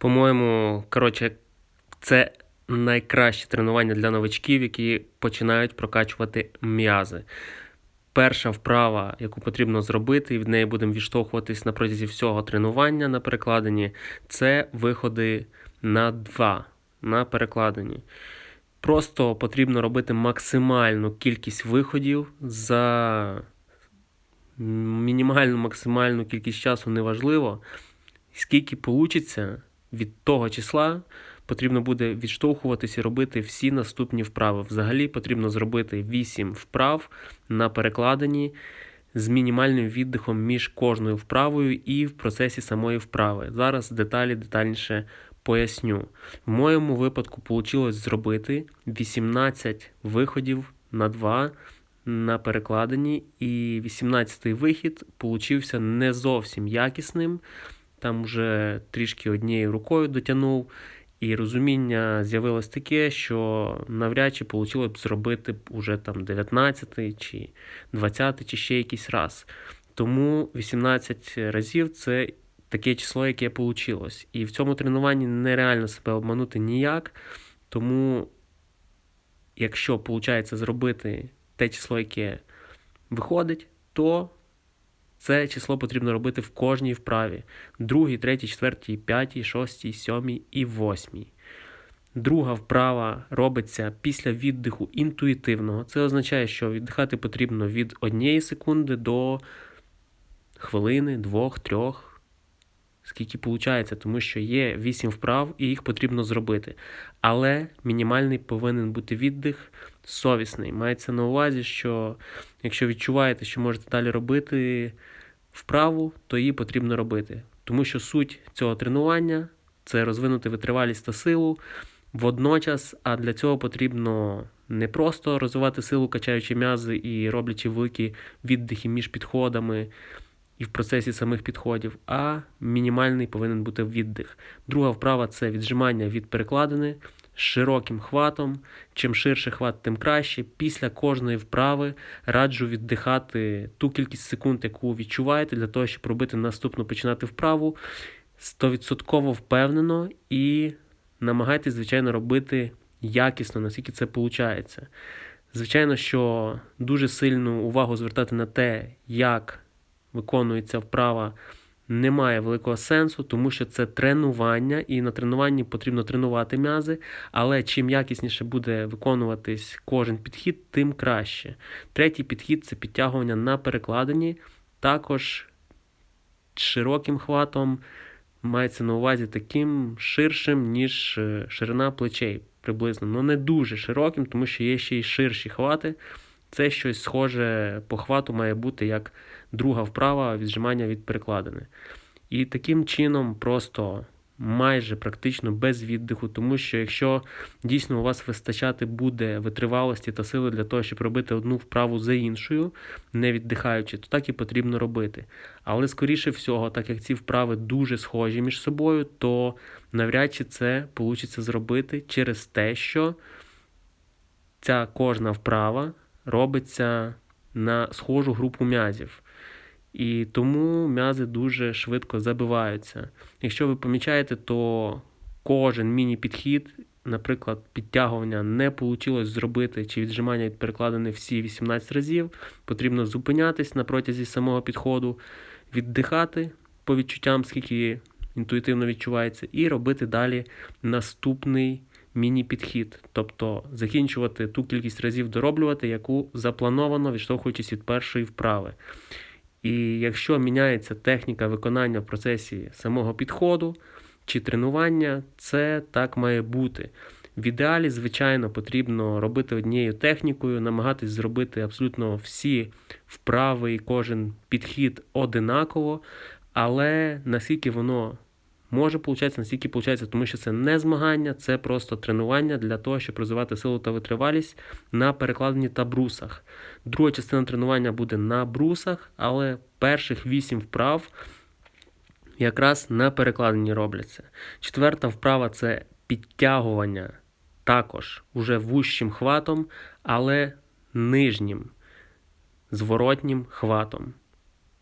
По-моєму, коротше, це найкраще тренування для новачків, які починають прокачувати м'язи. Перша вправа, яку потрібно зробити, і від неї будемо відштовхуватись на протязі всього тренування на перекладині, це виходи на 2 на перекладині. Просто потрібно робити максимальну кількість виходів за мінімальну максимальну кількість часу неважливо. Скільки вийде від того числа, потрібно буде відштовхуватися і робити всі наступні вправи. Взагалі потрібно зробити 8 вправ на перекладині з мінімальним віддихом між кожною вправою і в процесі самої вправи. Зараз деталі детальніше поясню. В моєму випадку вийшло зробити 18 виходів на 2 на перекладині, і 18-й вихід получився не зовсім якісним. Там вже трішки однією рукою дотягнув. І розуміння з'явилось таке, що навряд чи вийшло б зробити уже там 19 чи 20 чи ще якийсь раз. Тому 18 разів це таке число, яке вийшло. І в цьому тренуванні нереально себе обманути ніяк. Тому, якщо виходить зробити те число, яке виходить, то це число потрібно робити в кожній вправі: другій, третій, четвертій, п'ятій, шостій, сьомій і восьмій. Друга вправа робиться після віддиху інтуїтивного. Це означає, що віддихати потрібно від однієї секунди до хвилини, двох, трьох скільки виходить, тому що є 8 вправ і їх потрібно зробити. Але мінімальний повинен бути віддих совісний. Мається на увазі, що якщо відчуваєте, що можете далі робити вправу, то її потрібно робити. Тому що суть цього тренування це розвинути витривалість та силу водночас, а для цього потрібно не просто розвивати силу, качаючи м'язи і роблячи великі віддихи між підходами і в процесі самих підходів, а мінімальний повинен бути віддих. Друга вправа це віджимання від перекладини широким хватом. Чим ширший хват, тим краще. Після кожної вправи раджу віддихати ту кількість секунд, яку відчуваєте, для того, щоб робити наступну починати вправу 100% впевнено і намагайтесь, звичайно, робити якісно, наскільки це виходить. Звичайно, що дуже сильну увагу звертати на те, як виконується вправа, немає великого сенсу, тому що це тренування, і на тренуванні потрібно тренувати м'язи, але чим якісніше буде виконуватись кожен підхід, тим краще. Третій підхід це підтягування на перекладині, також широким хватом. Мається на увазі таким ширшим, ніж е, ширина плечей приблизно. Ну не дуже широким, тому що є ще й ширші хвати. Це щось схоже по хвату має бути як друга вправа віджимання від перекладини. І таким чином просто майже практично без віддиху, тому що якщо дійсно у вас вистачати буде витривалості та сили для того, щоб робити одну вправу за іншою, не віддихаючи, то так і потрібно робити. Але, скоріше всього, так як ці вправи дуже схожі між собою, то навряд чи це вийде зробити через те, що ця кожна вправа робиться на схожу групу м'язів. І тому м'язи дуже швидко забиваються. Якщо ви помічаєте, то кожен міні-підхід, наприклад, підтягування не вийшло зробити чи віджимання від перекладини всі 18 разів, потрібно зупинятись на протязі самого підходу, віддихати по відчуттям, скільки інтуїтивно відчувається, і робити далі наступний міні-підхід, тобто закінчувати ту кількість разів дороблювати, яку заплановано, відштовхуючись від першої вправи. І якщо міняється техніка виконання в процесі самого підходу чи тренування, це так має бути. В ідеалі, звичайно, потрібно робити однією технікою, намагатись зробити абсолютно всі вправи і кожен підхід одинаково, але наскільки воно може получатися, наскільки виходить, тому що це не змагання, це просто тренування для того, щоб розвивати силу та витривалість на перекладенні та брусах. Друга частина тренування буде на брусах, але перших 8 вправ якраз на перекладенні робляться. Четверта вправа це підтягування також уже вущим хватом, але нижнім зворотнім хватом.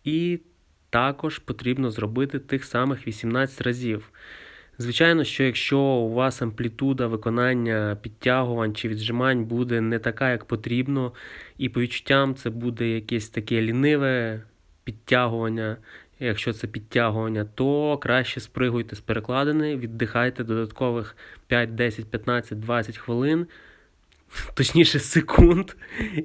І також потрібно зробити тих самих 18 разів. Звичайно, що якщо у вас амплітуда виконання підтягувань чи віджимань буде не така, як потрібно, і по відчуттям це буде якесь таке ліниве підтягування. Якщо це підтягування, то краще спригуйте з перекладини, віддихайте додаткових 5, 10, 15, 20 хвилин, точніше секунд,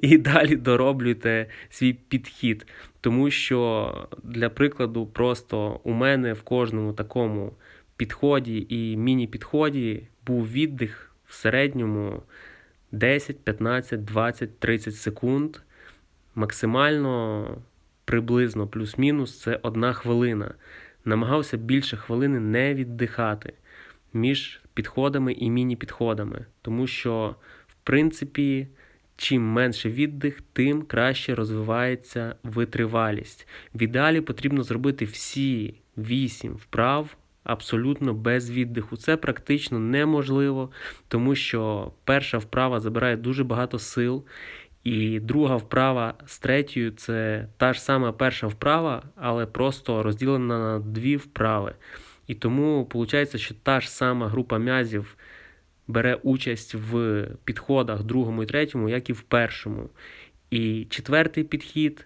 і далі дороблюйте свій підхід. Тому що, для прикладу, просто у мене в кожному такому підході і міні-підході був віддих в середньому 10, 15, 20, 30 секунд. Максимально приблизно плюс-мінус це одна хвилина. Намагався більше хвилини не віддихати між підходами і міні-підходами, тому що, в принципі, чим менше віддих, тим краще розвивається витривалість. В ідеалі потрібно зробити всі 8 вправ абсолютно без віддиху. Це практично неможливо, тому що перша вправа забирає дуже багато сил. І друга вправа з третьою це та ж сама перша вправа, але просто розділена на дві вправи. І тому виходить, що та ж сама група м'язів бере участь в підходах другому і третьому, як і в першому. І четвертий підхід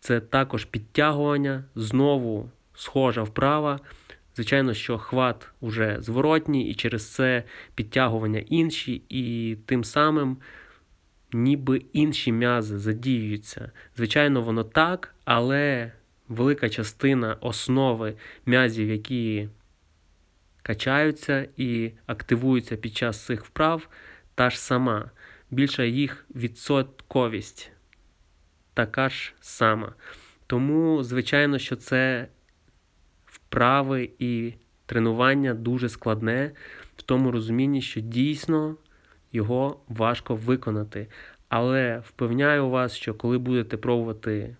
це також підтягування, знову схожа вправа. Звичайно, що хват вже зворотній, і через це підтягування інші, і тим самим ніби інші м'язи задіюються. Звичайно, воно так, але велика частина основи м'язів, які качаються і активуються під час цих вправ, та ж сама. Більша їх відсотковість така ж сама. Тому, звичайно, що це вправи і тренування дуже складне в тому розумінні, що дійсно його важко виконати. Але впевняю вас, що коли будете пробувати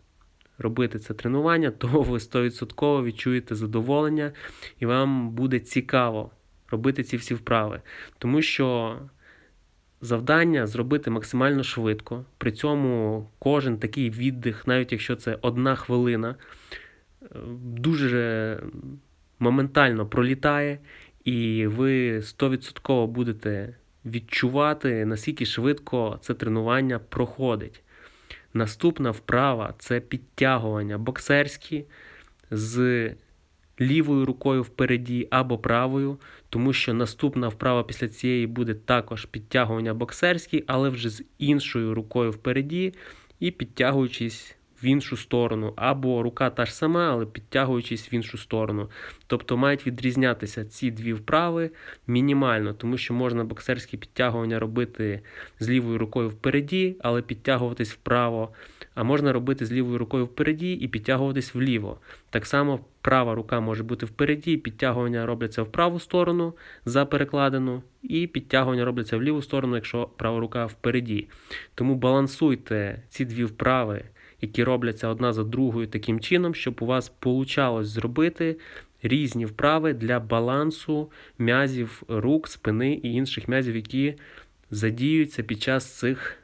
робити це тренування, то ви 100% відчуєте задоволення і вам буде цікаво робити ці всі вправи. Тому що завдання зробити максимально швидко. При цьому кожен такий віддих, навіть якщо це одна хвилина, дуже моментально пролітає, і ви 100% будете відчувати, наскільки швидко це тренування проходить. Наступна вправа це підтягування. Боксерські з лівою рукою впереді або правою, тому що наступна вправа після цієї буде також підтягування боксерські, але вже з іншою рукою впереді і підтягуючись в іншу сторону, або рука та ж сама, але підтягуючись в іншу сторону. Тобто мають відрізнятися ці дві вправи мінімально, тому що можна боксерські підтягування робити з лівою рукою впереді, але підтягуватись вправо. А можна робити з лівою рукою впереді і підтягуватись вліво. Так само права рука може бути впереді, підтягування робляться в праву сторону за перекладину, і підтягування робляться в ліву сторону, якщо права рука впереді. Тому балансуйте ці дві вправи які робляться одна за другою таким чином, щоб у вас вийшло зробити різні вправи для балансу м'язів рук, спини і інших м'язів, які задіюються під час цих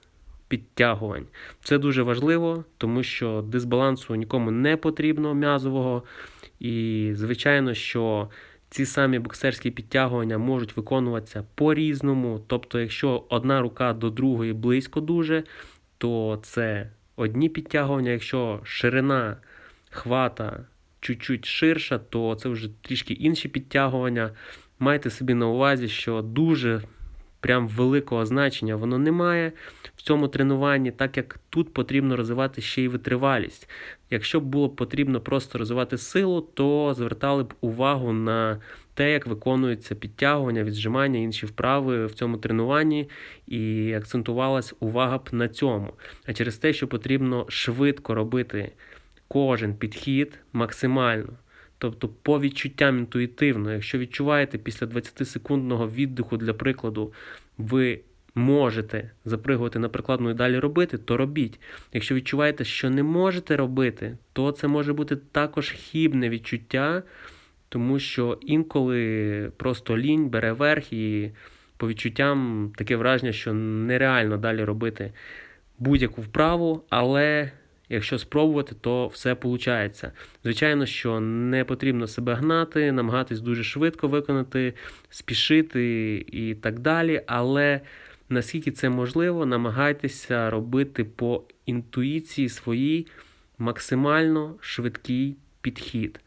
підтягувань. Це дуже важливо, тому що дисбалансу нікому не потрібно м'язового. І, звичайно, що ці самі боксерські підтягування можуть виконуватися по-різному. Тобто, якщо одна рука до другої близько дуже, то це одні підтягування, якщо ширина хвата чуть-чуть ширша, то це вже трішки інші підтягування. Майте собі на увазі, що дуже прям великого значення воно не має в цьому тренуванні, так як тут потрібно розвивати ще й витривалість. Якщо б було потрібно просто розвивати силу, то звертали б увагу на те, як виконуються підтягування, віджимання, інші вправи в цьому тренуванні, і акцентувалась увага б на цьому. А через те, що потрібно швидко робити кожен підхід максимально. Тобто, по відчуттям інтуїтивно, якщо відчуваєте після 20-секундного віддиху, для прикладу, ви можете запригувати на прикладну і далі робити, то робіть. Якщо відчуваєте, що не можете робити, то це може бути також хібне відчуття, тому що інколи просто лінь бере верх і по відчуттям таке враження, що нереально далі робити будь-яку вправу, але Якщо спробувати, то все виходить. Звичайно, що не потрібно себе гнати, намагатись дуже швидко виконати, спішити і так далі. Але наскільки це можливо, намагайтеся робити по інтуїції своїй максимально швидкий підхід.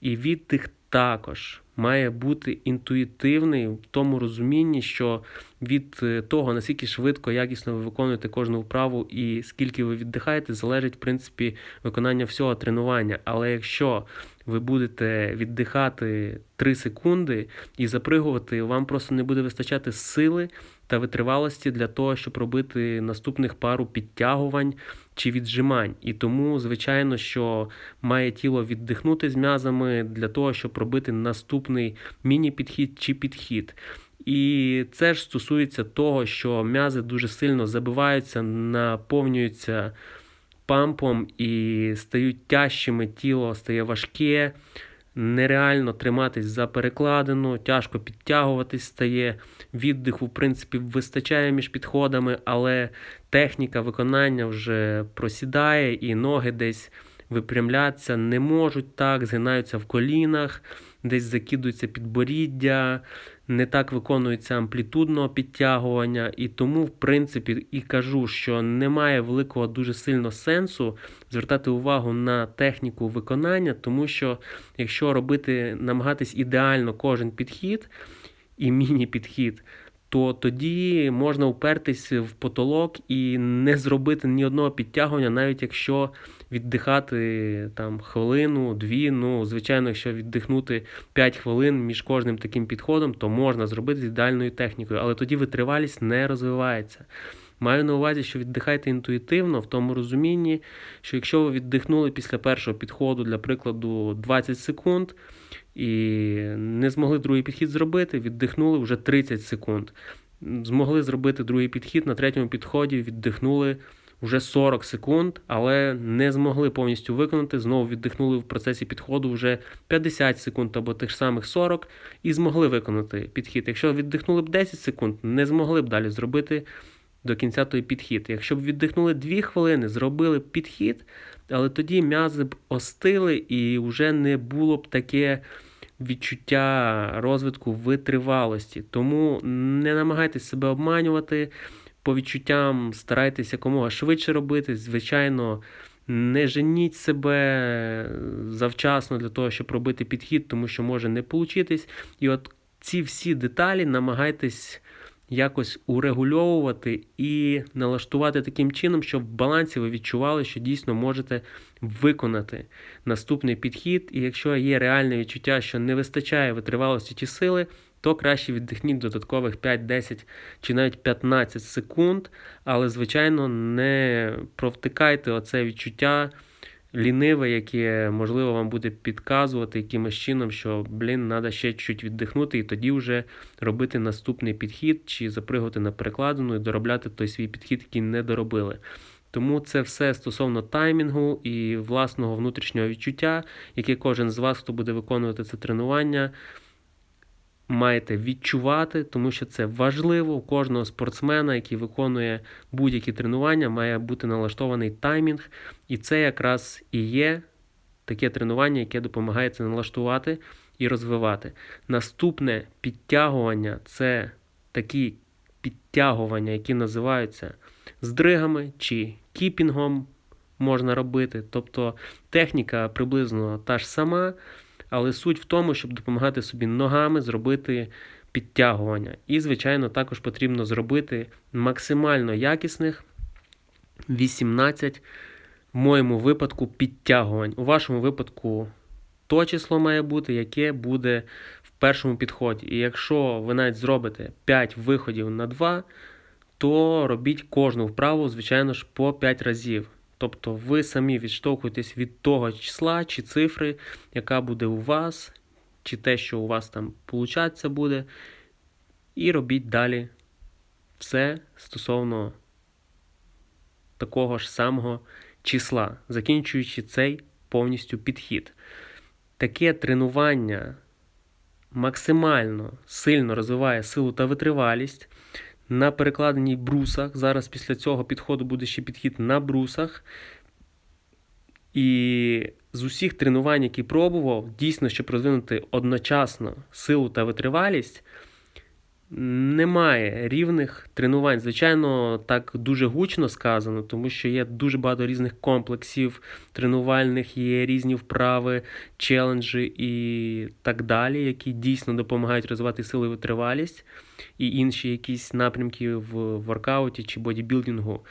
І віддих також має бути інтуїтивний в тому розумінні, що від е, того, наскільки швидко, якісно ви виконуєте кожну вправу і скільки ви віддихаєте, залежить, в принципі, виконання всього тренування. Але якщо ви будете віддихати 3 секунди і запригувати, вам просто не буде вистачати сили та витривалості для того, щоб робити наступних пару підтягувань чи віджимань. І тому, звичайно, що має тіло віддихнути з м'язами для того, щоб робити наступний міні-підхід чи підхід. І це ж стосується того, що м'язи дуже сильно забиваються, наповнюються пампом і стають тяжчими, тіло стає важке, нереально триматись за перекладину, тяжко підтягуватись стає. Віддиху, в принципі, вистачає між підходами, але техніка виконання вже просідає, і ноги десь випрямляться не можуть так, згинаються в колінах, десь закидуються підборіддя не так виконується амплітудного підтягування, і тому, в принципі, і кажу, що немає великого дуже сильно сенсу звертати увагу на техніку виконання, тому що якщо робити, намагатись ідеально кожен підхід і міні-підхід, то тоді можна упертись в потолок і не зробити ні одного підтягування, навіть якщо віддихати там хвилину, дві. Ну, звичайно, якщо віддихнути 5 хвилин між кожним таким підходом, то можна зробити з ідеальною технікою, але тоді витривалість не розвивається. Маю на увазі, що віддихайте інтуїтивно в тому розумінні, що якщо ви віддихнули після першого підходу, для прикладу, 20 секунд, і не змогли другий підхід зробити, віддихнули вже 30 секунд. Змогли зробити другий підхід, на третьому підході віддихнули вже 40 секунд, але не змогли повністю виконати. Знову віддихнули в процесі підходу вже 50 секунд або тих самих 40 і змогли виконати підхід. Якщо віддихнули б 10 секунд, не змогли б далі зробити до кінця той підхід. Якщо б віддихнули 2 хвилини, зробили б підхід, але тоді м'язи б остили і вже не було б таке. Відчуття розвитку витривалості. Тому не намагайтесь себе обманювати по відчуттям старайтесь якомога швидше робити. Звичайно, не женіть себе завчасно для того, щоб робити підхід, тому що може не получитись. І от ці всі деталі намагайтесь якось урегульовувати і налаштувати таким чином, щоб в балансі ви відчували, що дійсно можете виконати наступний підхід. І якщо є реальне відчуття, що не вистачає витривалості чи сили, то краще віддихніть додаткових 5, 10 чи навіть 15 секунд, але, звичайно, не провтикайте оце відчуття ліниве, яке, можливо, вам буде підказувати якимось чином, що, блін, треба ще чуть віддихнути, і тоді вже робити наступний підхід, чи запригати на перекладину і доробляти той свій підхід, який не доробили. Тому це все стосовно таймінгу і власного внутрішнього відчуття, яке кожен з вас, хто буде виконувати це тренування маєте відчувати, тому що це важливо у кожного спортсмена, який виконує будь-які тренування, має бути налаштований таймінг. І це якраз і є таке тренування, яке допомагає це налаштувати і розвивати. Наступне підтягування це такі підтягування, які називаються здригами чи кіпінгом можна робити. Тобто техніка приблизно та ж сама. Але суть в тому, щоб допомагати собі ногами зробити підтягування. І, звичайно, також потрібно зробити максимально якісних 18, в моєму випадку, підтягувань. У вашому випадку то число має бути, яке буде в першому підході. І якщо ви навіть зробите 5 виходів на 2, то робіть кожну вправу, звичайно ж, по 5 разів. Тобто ви самі відштовхуєтесь від того числа чи цифри, яка буде у вас, чи те, що у вас там получатися буде. І робіть далі все стосовно такого ж самого числа, закінчуючи цей повністю підхід. Таке тренування максимально сильно розвиває силу та витривалість на перекладеній брусах. Зараз після цього підходу буде ще підхід на брусах. І з усіх тренувань, які пробував, дійсно, щоб розвинути одночасно силу та витривалість, немає рівних тренувань. Звичайно, так дуже гучно сказано, тому що є дуже багато різних комплексів тренувальних, є різні вправи, челенджі і так далі, які дійсно допомагають розвивати силу і витривалість, і інші якісь напрямки в воркауті чи бодібілдингу.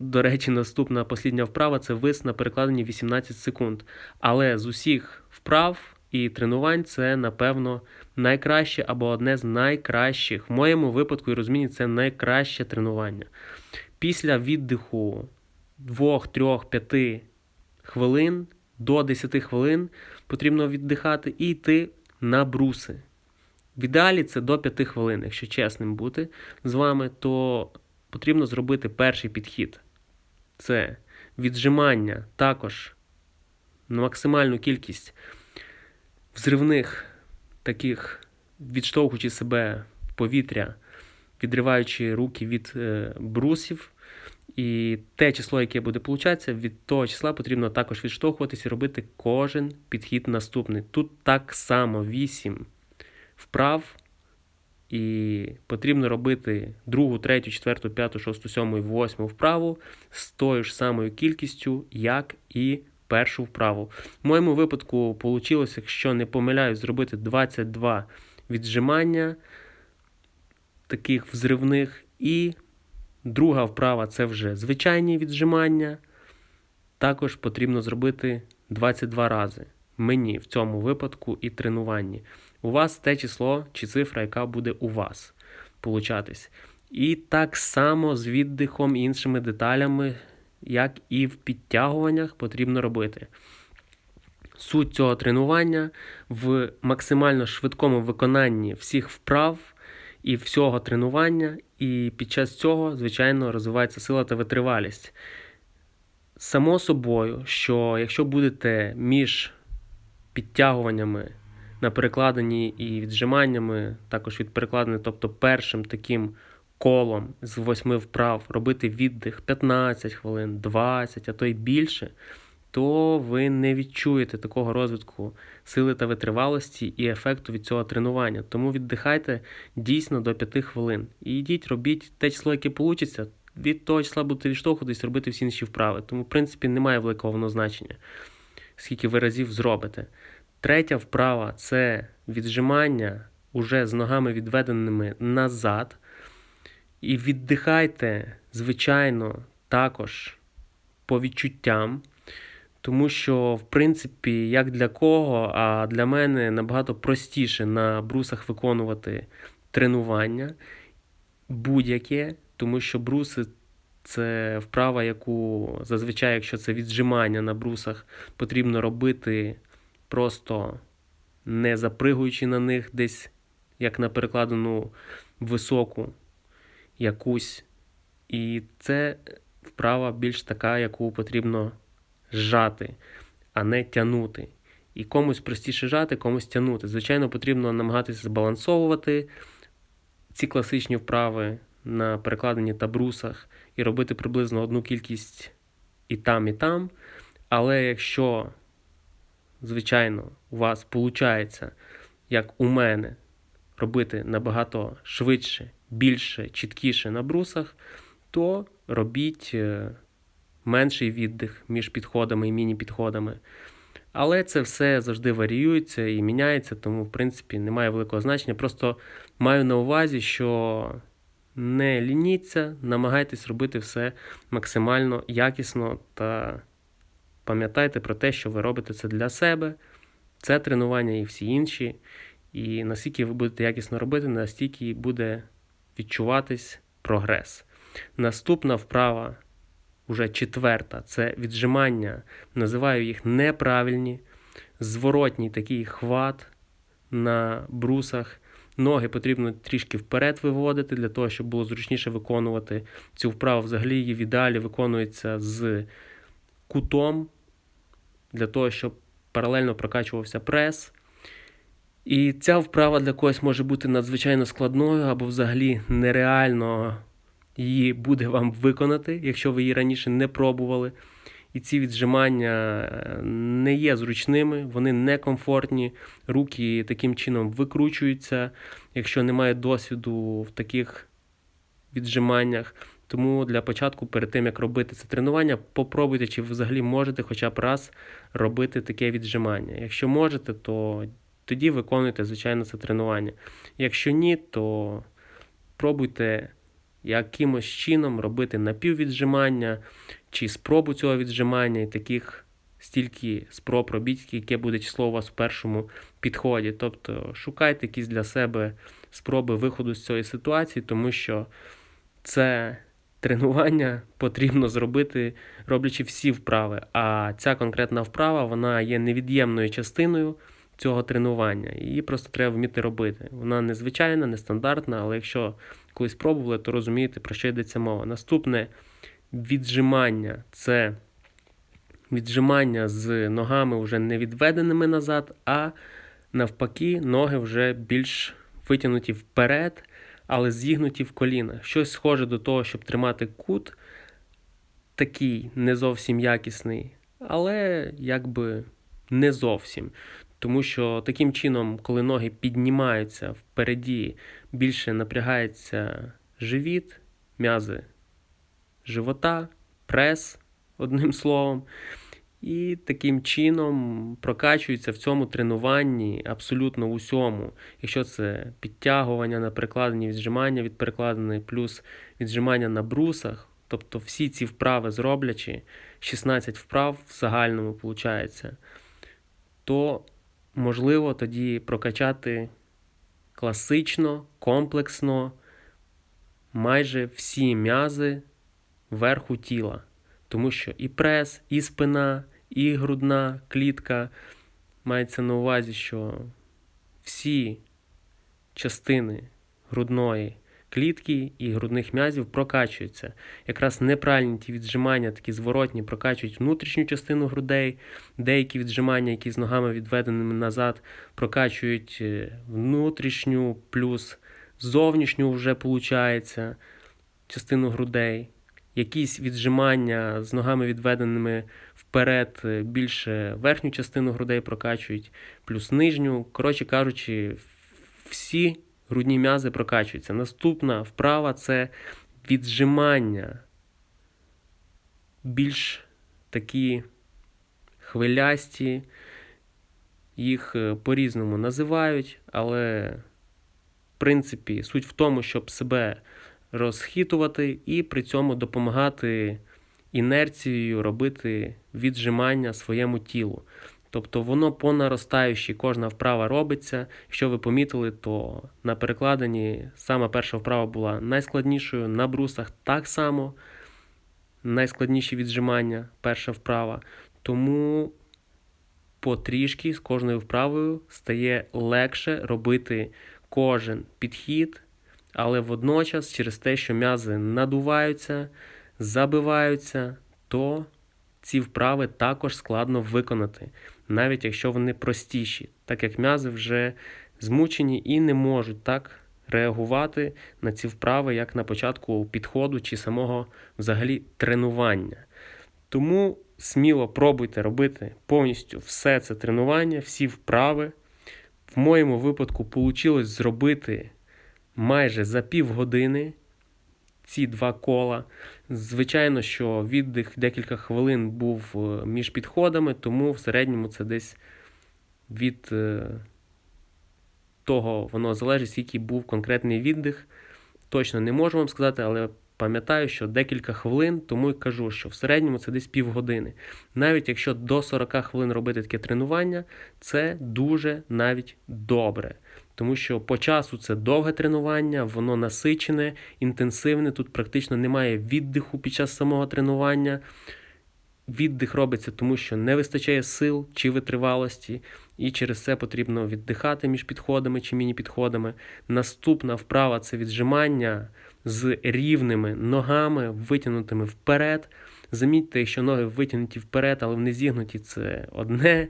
До речі, наступна послідня вправа це вис на перекладенні 18 секунд. Але з усіх вправ і тренувань це, напевно, найкраще або одне з найкращих. В моєму випадку і розумінні це найкраще тренування. Після віддиху 2, 3, 5 хвилин до 10 хвилин потрібно віддихати і йти на бруси. В ідеалі це до 5 хвилин, якщо чесним бути з вами, то потрібно зробити перший підхід. Це віджимання також на максимальну кількість взривних таких, відштовхуючи себе повітря, відриваючи руки від е, брусів. І те число, яке буде получатися, від того числа потрібно також відштовхуватися і робити кожен підхід наступний. Тут так само 8 вправ. І потрібно робити другу, третю, четверту, п'яту, шосту, сьому і восьму вправу з тою ж самою кількістю, як і першу вправу. В моєму випадку вийшло, якщо не помиляюсь, зробити 22 віджимання таких взривних. І друга вправа це вже звичайні віджимання. Також потрібно зробити 22 рази. Мені в цьому випадку і тренуванні. У вас те число чи цифра, яка буде у вас получатись. І так само з віддихом і іншими деталями як і в підтягуваннях потрібно робити. Суть цього тренування в максимально швидкому виконанні всіх вправ і всього тренування, і під час цього, звичайно, розвивається сила та витривалість. Само собою, що якщо будете між підтягуваннями на перекладенні і віджиманнями, також від перекладення, тобто першим таким колом з восьми вправ робити віддих 15 хвилин, 20, а то й більше, то ви не відчуєте такого розвитку сили та витривалості і ефекту від цього тренування. Тому віддихайте дійсно до 5 хвилин. І йдіть, робіть те число, яке вийде. Від того числа будете відштовхуватись, робити всі інші вправи. Тому, в принципі, немає великого воно значення, скільки ви разів зробите. Третя вправа це віджимання уже з ногами відведеними назад. І віддихайте, звичайно, також по відчуттям, тому що, в принципі, як для кого, а для мене набагато простіше на брусах виконувати тренування будь-яке, тому що бруси це вправа, яку зазвичай, якщо це віджимання на брусах, потрібно робити просто не запригуючи на них десь, як на перекладену високу якусь. І це вправа більш така, яку потрібно зжати, а не тягнути. І комусь простіше жати, комусь тягнути. Звичайно, потрібно намагатися збалансовувати ці класичні вправи на перекладенні та брусах і робити приблизно одну кількість і там, і там. Але якщо, звичайно, у вас виходить, як у мене, робити набагато швидше більше, чіткіше на брусах, то робіть е, менший віддих між підходами і міні-підходами. Але це все завжди варіюється і міняється, тому, в принципі, немає великого значення. Просто маю на увазі, що не лініться, намагайтесь робити все максимально якісно та пам'ятайте про те, що ви робите це для себе, це тренування і всі інші. І наскільки ви будете якісно робити, настільки буде відчуватись прогрес. Наступна вправа, уже четверта, це віджимання. Називаю їх неправильні, зворотній такий хват на брусах. Ноги потрібно трішки вперед виводити, для того, щоб було зручніше виконувати цю вправу. Взагалі її в ідеалі виконується з кутом, для того, щоб паралельно прокачувався прес. І ця вправа для когось може бути надзвичайно складною або взагалі нереально її буде вам виконати, якщо ви її раніше не пробували. І ці віджимання е, не є зручними, вони некомфортні, руки таким чином викручуються, якщо немає досвіду в таких віджиманнях. Тому для початку, перед тим як робити це тренування, попробуйте, чи ви взагалі можете хоча б раз робити таке віджимання. Якщо можете, то тоді виконуйте, звичайно, це тренування. Якщо ні, то пробуйте якимось чином робити напіввіджимання чи спробу цього віджимання, і таких стільки спроб робіть, яке буде число у вас в першому підході. Тобто шукайте якісь для себе спроби виходу з цієї ситуації, тому що це тренування потрібно зробити, роблячи всі вправи. А ця конкретна вправа вона є невід'ємною частиною цього тренування. Її просто треба вміти робити. Вона незвичайна, нестандартна, але якщо колись пробували, то розумієте, про що йдеться мова. Наступне віджимання це віджимання з ногами вже не відведеними назад, а навпаки, ноги вже більш витягнуті вперед, але зігнуті в колінах. Щось схоже до того, щоб тримати кут, такий не зовсім якісний, але якби не зовсім. Тому що таким чином, коли ноги піднімаються впереді, більше напрягається живіт, м'язи живота, прес, одним словом. І таким чином прокачується в цьому тренуванні абсолютно усьому. Якщо це підтягування на перекладині, віджимання від перекладини, плюс віджимання на брусах, тобто всі ці вправи зроблячи, 16 вправ в загальному виходить, то можливо тоді прокачати класично, комплексно майже всі м'язи верху тіла. Тому що і прес, і спина, і грудна клітка мається на увазі, що всі частини грудної клітки і грудних м'язів прокачуються. Якраз неправильні ті віджимання, такі зворотні, прокачують внутрішню частину грудей, деякі віджимання, які з ногами відведеними назад, прокачують е, внутрішню, плюс зовнішню вже виходить частину грудей. Якісь віджимання з ногами відведеними вперед, е, більше верхню частину грудей прокачують, плюс нижню. Коротше кажучи, всі грудні м'язи прокачуються. Наступна вправа це віджимання. Більш такі хвилясті, їх е, по-різному називають, але, в принципі, суть в тому, щоб себе розхитувати і при цьому допомагати інерцією робити віджимання своєму тілу. Тобто воно по наростаючій кожна вправа робиться. Якщо ви помітили, то на перекладині сама перша вправа була найскладнішою, на брусах так само найскладніші віджимання, перша вправа. Тому потрішки з кожною вправою стає легше робити кожен підхід, але водночас через те, що м'язи надуваються, забиваються, то ці вправи також складно виконати, навіть якщо вони простіші, так як м'язи вже змучені і не можуть так реагувати на ці вправи, як на початку підходу чи самого взагалі тренування. Тому сміло пробуйте робити повністю все це тренування, всі вправи. В моєму випадку вийшло зробити майже за півгодини ці два кола. Звичайно, що віддих декілька хвилин був е, між підходами, тому в середньому це десь від е, того воно залежить, скільки був конкретний віддих. Точно не можу вам сказати, але пам'ятаю, що декілька хвилин, тому і кажу, що в середньому це десь півгодини. Навіть якщо до 40 хвилин робити таке тренування, це дуже навіть добре. Тому що по часу це довге тренування, воно насичене, інтенсивне. Тут практично немає віддиху під час самого тренування. Віддих робиться, тому що не вистачає сил чи витривалості, і через це потрібно віддихати між підходами чи міні-підходами. Наступна вправа це віджимання з рівними ногами, витягнутими вперед. Замітьте, якщо ноги витягнуті вперед, але вони зігнуті, це одне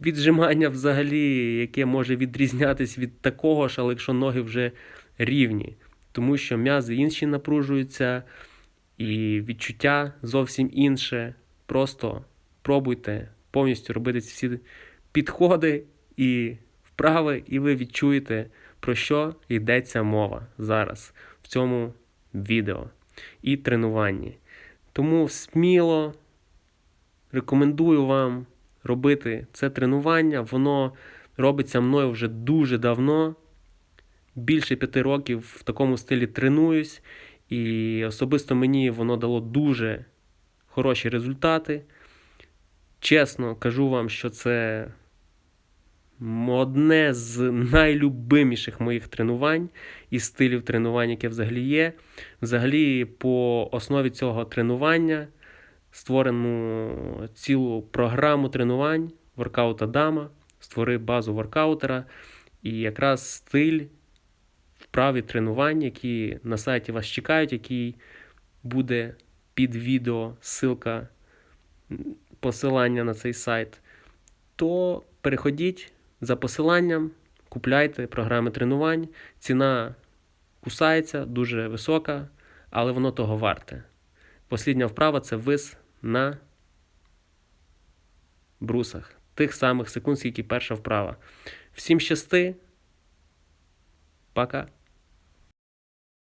віджимання взагалі, яке може відрізнятися від такого ж, але якщо ноги вже рівні. Тому що м'язи інші напружуються, і відчуття зовсім інше. Просто пробуйте повністю робити всі підходи і вправи, і ви відчуєте, про що йдеться мова зараз в цьому відео і тренуванні. Тому сміло рекомендую вам робити це тренування. Воно робиться мною вже дуже давно. Більше п'яти років в такому стилі тренуюсь, і особисто мені воно дало дуже хороші результати. Чесно кажу вам, що це одне з найлюбиміших моїх тренувань і стилів тренувань, яке взагалі є. Взагалі, по основі цього тренування створено цілу програму тренувань воркаут Адама, створив базу воркаутера. І якраз стиль вправі тренувань, які на сайті вас чекають, який буде під відео ссылка, посилання на цей сайт, то переходіть за посиланням, купляйте програми тренувань. Ціна кусається, дуже висока, але воно того варте. Послідня вправа це вис на брусах. Тих самих секунд, скільки перша вправа. Всім щасти. Пока.